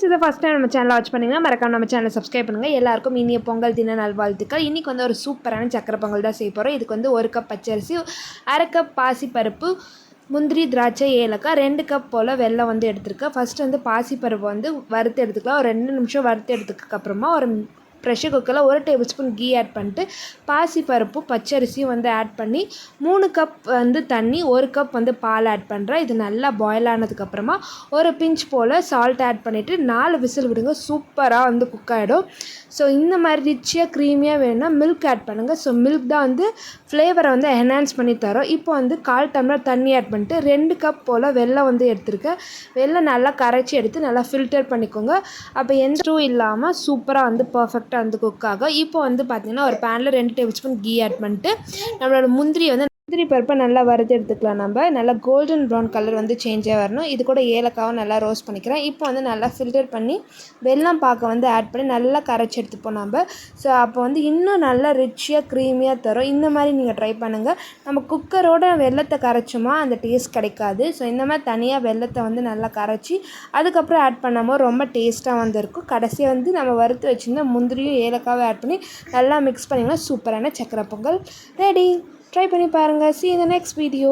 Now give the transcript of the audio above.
Friends இதை first time நம்ம channel watch பண்ணிங்கன்னா மறக்காம நம்ம சேனலை சப்ஸ்கிரைப் பண்ணுங்கள் எல்லாருக்கும் இனிய பொங்கல் தின நல்வாழ்த்துக்கள். இன்றைக்கி வந்து ஒரு சூப்பரான சக்கரை பொங்கல் தான் செய்ய போகிறோம் இதுக்கு வந்து ஒரு கப் பச்சரிசி அரை கப் பாசிப்பருப்பு முந்திரி திராட்சை ஏலக்காய் ரெண்டு கப் போல் வெள்ளம் வந்து எடுத்துருக்கேன். ஃபஸ்ட்டு வந்து பாசிப்பருப்பு வந்து வறுத்து எடுத்துக்கலாம். ஒரு ரெண்டு நிமிஷம் வறுத்து எடுத்துக்கப்புறமா ஒரு ப்ரெஷர் குக்கரில் ஒரு டேபிள் ஸ்பூன் கீ ஆட் பண்ணிட்டு பாசிப்பருப்பும் பச்சரிசியும் வந்து ஆட் பண்ணி மூணு கப் வந்து தண்ணி ஒரு கப் வந்து பால் ஆட் பண்ணுறேன் இது நல்லா பாயில் ஆனதுக்கப்புறமா ஒரு பிஞ்ச் போல் சால்ட் ஆட் பண்ணிவிட்டு நாலு விசில் விடுங்க சூப்பராக வந்து குக் ஆகிடும் ஸோ இந்த மாதிரி ரிச்சியாக க்ரீமியாக வேணும்னா மில்க் ஆட் பண்ணுங்கள் ஸோ மில்க் தான் வந்து ஃப்ளேவரை வந்து என்ஹான்ஸ் பண்ணி தரும். இப்போ வந்து கால் டம்ளர் தண்ணி ஆட் பண்ணிட்டு ரெண்டு கப் போல் வெள்ளம் வந்து எடுத்துருக்கேன். வெள்ளம் நல்லா கரைச்சி எடுத்து நல்லா ஃபில்டர் பண்ணிக்கோங்க. அப்போ எந்த ஸ்டூ இல்லாமல் சூப்பராக வந்து பர்ஃபெக்டாக வந்து குக் ஆகும். இப்போ வந்து பார்த்திங்கன்னா ஒரு பேனில் ரெண்டு டேபிள் ஸ்பூன் கீ ஆட் பண்ணிட்டு நம்மளோட முந்திரி வந்து முந்திரி பருப்பை நல்லா வறுத்து எடுத்துக்கலாம் நம்ம. நல்லா கோல்டன் ப்ரௌன் கலர் வந்து சேஞ்சாக வரணும். இது கூட ஏலக்காவும் நல்லா ரோஸ்ட் பண்ணிக்கிறேன். இப்போ வந்து நல்லா ஃபில்டர் பண்ணி வெல்லம் பாக்க வந்து ஆட் பண்ணி நல்லா கரைச்சி எடுத்துப்போம் நம்ம. ஸோ அப்போ வந்து இன்னும் நல்லா ரிச்சியாக க்ரீமியாக தரும். இந்த மாதிரி நீங்கள் ட்ரை பண்ணுங்கள் நம்ம குக்கரோட வெள்ளத்தை கரைச்சோமா அந்த டேஸ்ட் கிடைக்காது. ஸோ இந்த மாதிரி தனியாக வெள்ளத்தை வந்து நல்லா கரைச்சி அதுக்கப்புறம் ஆட் பண்ணாமல் ரொம்ப டேஸ்ட்டாக வந்துருக்கும். கடைசியாக வந்து நம்ம வறுத்து வச்சுருந்தா முந்திரியும் ஏலக்காவும் ஆட் பண்ணி நல்லா மிக்ஸ் பண்ணிங்கன்னா சூப்பரான சக்கரை பொங்கல். ரெடி ட்ரை பண்ணி பாருங்கள் சி இந்த நெக்ஸ்ட் வீடியோ